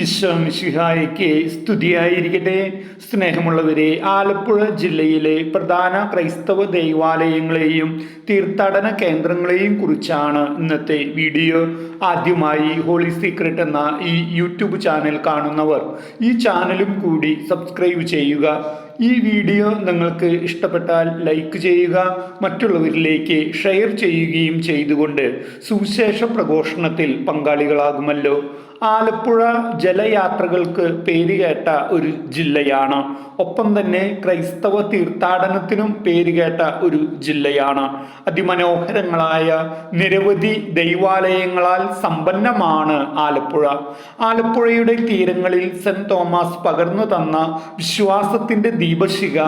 ഈശോ മിശിഹായിക്ക് സ്തുതിയായിരിക്കട്ടെ. സ്നേഹമുള്ളവരെ ആലപ്പുഴ ജില്ലയിലെ പ്രധാന ക്രൈസ്തവ ദൈവാലയങ്ങളെയും തീർത്ഥാടന കേന്ദ്രങ്ങളെയും കുറിച്ചാണ് ഇന്നത്തെ വീഡിയോ. ആദ്യമായി ഹോളി സീക്രട്ട് എന്ന ഈ യൂട്യൂബ് ചാനൽ കാണുന്നവർ ഈ ചാനലും കൂടി സബ്സ്ക്രൈബ് ചെയ്യുക. ഈ വീഡിയോ നിങ്ങൾക്ക് ഇഷ്ടപ്പെട്ടാൽ ലൈക്ക് ചെയ്യുക മറ്റുള്ളവരിലേക്ക് ഷെയർ ചെയ്യുകയും ചെയ്തുകൊണ്ട് സുവിശേഷ പ്രഘോഷണത്തിൽ പങ്കാളികളാകുമല്ലോ. ആലപ്പുഴ ജലയാത്രകൾക്ക് പേരുകേട്ട ഒരു ജില്ലയാണ്. ഒപ്പം തന്നെ ക്രൈസ്തവ തീർത്ഥാടനത്തിനും പേരുകേട്ട ഒരു ജില്ലയാണ്. അതിമനോഹരങ്ങളായ നിരവധി ദൈവാലയങ്ങളാൽ സമ്പന്നമാണ് ആലപ്പുഴ. ആലപ്പുഴയുടെ തീരങ്ങളിൽ സെന്റ് തോമസ് പകർന്നു തന്ന വിശ്വാസത്തിന്റെ ദീപശിഖ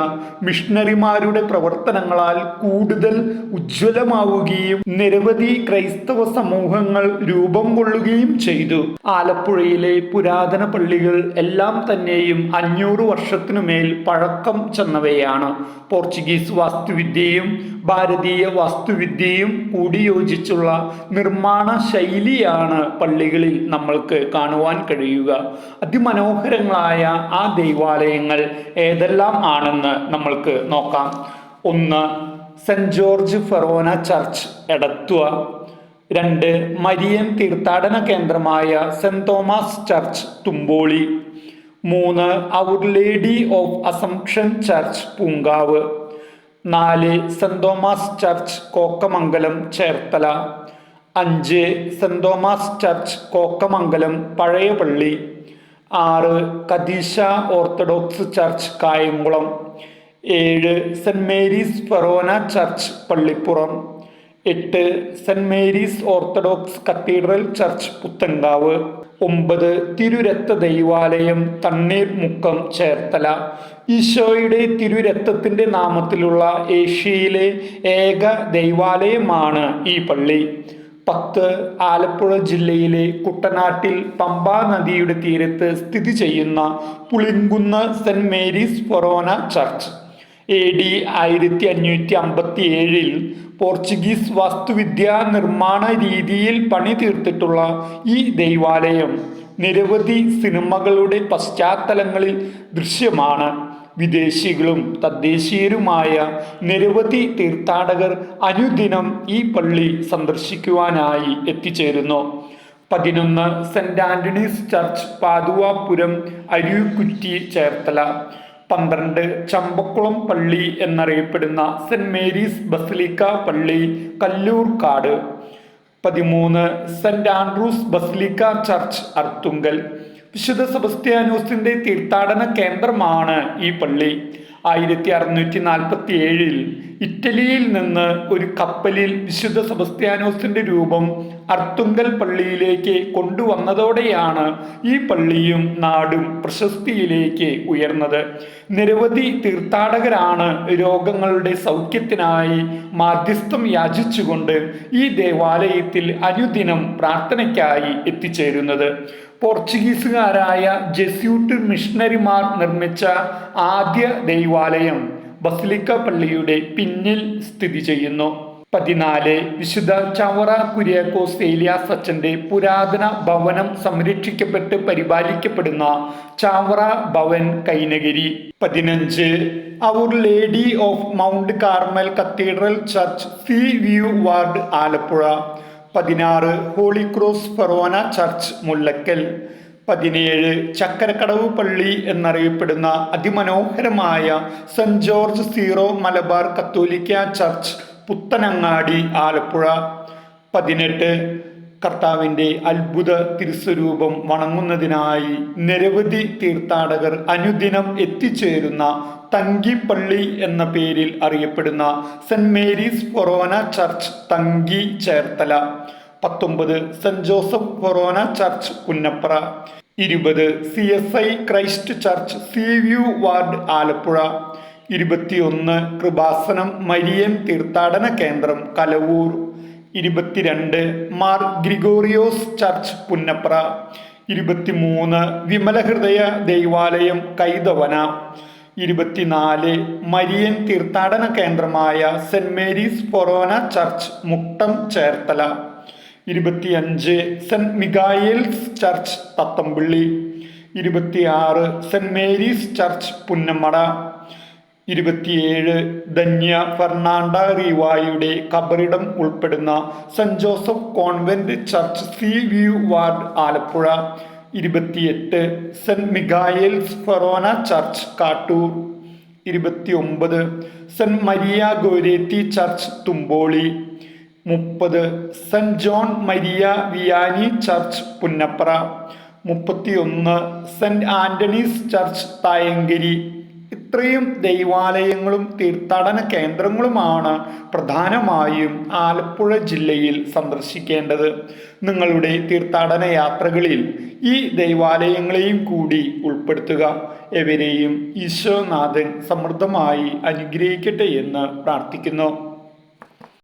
മിഷണറിമാരുടെ പ്രവർത്തനങ്ങളാൽ കൂടുതൽ ഉജ്ജ്വലമാവുകയും നിരവധി ക്രൈസ്തവ സമൂഹങ്ങൾ രൂപം കൊള്ളുകയും ചെയ്തു. ആലപ്പുഴയിലെ പുരാതന പള്ളികൾ എല്ലാം തന്നെയും അഞ്ഞൂറ് വർഷത്തിനു മേൽ പഴക്കം ചെന്നവയാണ്. പോർച്ചുഗീസ് വാസ്തുവിദ്യയും ഭാരതീയ വാസ്തുവിദ്യയും കൂടിയോജിച്ചുള്ള നിർമ്മാണ ശൈലിയാണ് പള്ളികളിൽ നമ്മൾക്ക് കാണുവാൻ കഴിയുക. അതിമനോഹരങ്ങളായ ആ ദൈവാലയങ്ങൾ ഏതെല്ലാം ആണെന്ന് നമ്മൾക്ക് നോക്കാം. ഒന്ന് Saint George Forane church Edathua. രണ്ട് മരിയൻ തീർത്ഥാടന കേന്ദ്രമായ സെന്റ് തോമസ് ചർച്ച് തുമ്പോളി. മൂന്ന് our lady of assumption church Poonkavu. നാല് saint Thomas church Kokkamangalam Cherthala. അഞ്ച് സെന്റ് തോമസ് ചർച്ച് കോക്കമംഗലം പഴയപള്ളി. ആറ് കദീശ ഓർത്തഡോക്സ് ചർച്ച് കായംകുളം. ഏഴ് saint Mary's forane church Pallippuram. എട്ട് saint Mary's orthodox cathedral church Puthenkavu ഒമ്പത് തിരുരക്ത ദൈവാലയം തണ്ണീർ മുക്കം ചേർത്തല. ഈശോയുടെ തിരുരക്തത്തിന്റെ നാമത്തിലുള്ള ഏഷ്യയിലെ ഏക ദൈവാലയമാണ് ഈ പള്ളി. പത്ത് ആലപ്പുഴ ജില്ലയിലെ കുട്ടനാട്ടിൽ പമ്പാ നദിയുടെ തീരത്ത് സ്ഥിതി ചെയ്യുന്ന Pulinkunnu Saint Mary's Forane church. A D ആയിരത്തി അഞ്ഞൂറ്റി അമ്പത്തി ഏഴിൽ പോർച്ചുഗീസ് വാസ്തുവിദ്യാ നിർമ്മാണ രീതിയിൽ പണി തീർത്തിട്ടുള്ള ഈ ദൈവാലയം നിരവധി സിനിമകളുടെ പശ്ചാത്തലങ്ങളിൽ ദൃശ്യമാണ്. വിദേശികളും തദ്ദേശീയരുമായ നിരവധി തീർത്ഥാടകർ അനുദിനം ഈ പള്ളി സന്ദർശിക്കുവാനായി എത്തിച്ചേരുന്നു. പതിനൊന്ന് Saint Antony's church Pathuvapuram Ariyukkutti Cherthala. പന്ത്രണ്ട് ചമ്പക്കുളം പള്ളി എന്നറിയപ്പെടുന്ന സെന്റ് മേരീസ് ബസലിക്ക പള്ളി കല്ലൂർക്കാട്. പതിമൂന്ന് Saint Andrew's basilica church Arthunkal. വിശുദ്ധ സെബസ്ത്യാനോസിന്റെ തീർത്ഥാടന കേന്ദ്രമാണ് ഈ പള്ളി. ആയിരത്തി അറുന്നൂറ്റി നാൽപ്പത്തി ഏഴിൽ ഇറ്റലിയിൽ നിന്ന് ഒരു കപ്പലിൽ വിശുദ്ധ സെബസ്ത്യാനോസിന്റെ രൂപം അർത്തുങ്കൽ പള്ളിയിലേക്ക് കൊണ്ടുവന്നതോടെയാണ് ഈ പള്ളിയും നാടും പ്രശസ്തിയിലേക്ക് ഉയർന്നത്. നിരവധി തീർത്ഥാടകരാണ് രോഗങ്ങളുടെ സൗഖ്യത്തിനായി മാധ്യസ്ഥം യാചിച്ചുകൊണ്ട് ഈ ദേവാലയത്തിൽ അനുദിനം പ്രാർത്ഥനയ്ക്കായി എത്തിച്ചേരുന്നത്. പോർച്ചുഗീസുകാരായ ജെസ്യൂട്ട് മിഷണറിമാർ നിർമ്മിച്ച ആദ്യ ദൈവാലയം ബസ്ലിക്ക പള്ളിയുടെ പിന്നിൽ സ്ഥിതി ചെയ്യുന്നു. പതിനാല് വിശുദ്ധ ചവറ കുര്യാക്കോസ് സേലിയ സച്ചന്റെ പുരാതന ഭവനം സംരക്ഷിക്കപ്പെട്ട് പരിപാലിക്കപ്പെടുന്ന ചാവറ ഭവൻ കൈനഗിരി. പതിനഞ്ച് Our Lady of Mount Carmel cathedral church Sea View ward Alappuzha. പതിനാറ് Holy Cross Forane church Mullakkal. പതിനേഴ് ചക്കരക്കടവ് പള്ളി എന്നറിയപ്പെടുന്ന അതിമനോഹരമായ സെന്റ് ജോർജ് സീറോ മലബാർ കത്തോലിക്ക ചർച്ച് പുത്തനങ്ങാടി ആലപ്പുഴ. പതിനെട്ട് കർത്താവിന്റെ അത്ഭുത തിരുസ്വരൂപം വണങ്ങുന്നതിനായി നിരവധി തീർത്ഥാടകർ അനുദിനം എത്തിച്ചേരുന്ന തങ്കിപ്പള്ളി എന്ന പേരിൽ അറിയപ്പെടുന്ന Saint Mary's Forane church Thanki Cherthala. പത്തൊമ്പത് Saint Joseph Forane church Punnapra. ഇരുപത് C S I Christ church Sea View ward Alappuzha. ഇരുപത്തിയൊന്ന് കൃപാസനം മരിയൻ തീർത്ഥാടന കേന്ദ്രം കലവൂർ. ഇരുപത്തിരണ്ട് മാർ ഗ്രിഗോറിയോസ് ചർച്ച് പുന്നപ്ര ഇരുപത്തിമൂന്ന് വിമലഹൃദയ ദൈവാലയം കൈതവന ഇരുപത്തിനാല് മരിയൻ തീർത്ഥാടന കേന്ദ്രമായ Saint Mary's Forane church Muttom Cherthala ഇരുപത്തിയഞ്ച് സെന്റ് മിഗായേൽസ് ചർച്ച് തത്തമ്പിള്ളി ഇരുപത്തിയാറ് സെന്റ് മേരീസ് ചർച്ച് പുന്നമട ഇരുപത്തിയേഴ് ധന്യ ഫെർണാണ്ട റിവായുടെ കബറിടം ഉൾപ്പെടുന്ന Saint Joseph convent church Sea View ward Alappuzha. ഇരുപത്തിയെട്ട് Saint Michael's Forane church Kattoor. ഇരുപത്തിയൊമ്പത് Saint Maria Goretti church Thumpoly. മുപ്പത് Saint John Maria Vianney church Punnapra. മുപ്പത്തിയൊന്ന് സെന്റ് ആന്റണീസ് ചർച്ച് തായങ്കരി. ഇത്രയും ദൈവാലയങ്ങളും തീർത്ഥാടന കേന്ദ്രങ്ങളുമാണ് പ്രധാനമായും ആലപ്പുഴ ജില്ലയിൽ സന്ദർശിക്കേണ്ടത്. നിങ്ങളുടെ തീർത്ഥാടന യാത്രകളിൽ ഈ ദൈവാലയങ്ങളെയും കൂടി ഉൾപ്പെടുത്തുക. എവരെയും ഈശോനാഥൻ സമൃദ്ധമായി അനുഗ്രഹിക്കട്ടെ എന്ന് പ്രാർത്ഥിക്കുന്നു.